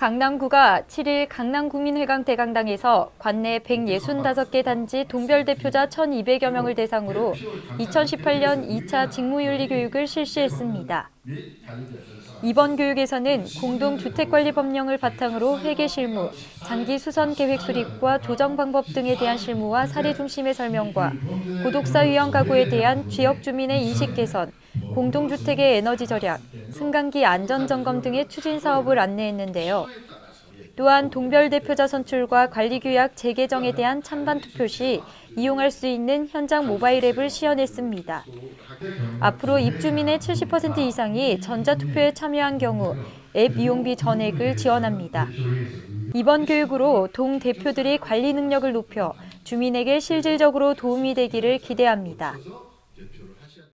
강남구가 7일 강남구민회관 대강당에서 관내 165개 단지 동별 대표자 1,200여 명을 대상으로 2018년 2차 직무윤리 교육을 실시했습니다. 이번 교육에서는 공동주택관리법령을 바탕으로 회계 실무, 장기 수선 계획 수립과 조정 방법 등에 대한 실무와 사례 중심의 설명과 고독사 유형 가구에 대한 지역 주민의 인식 개선, 공동주택의 에너지 절약, 승강기 안전 점검 등의 추진 사업을 안내했는데요. 또한 동별 대표자 선출과 관리 규약 재개정에 대한 찬반 투표 시 이용할 수 있는 현장 모바일 앱을 시연했습니다. 앞으로 입주민의 70% 이상이 전자투표에 참여한 경우 앱 이용비 전액을 지원합니다. 이번 교육으로 동 대표들이 관리 능력을 높여 주민에게 실질적으로 도움이 되기를 기대합니다.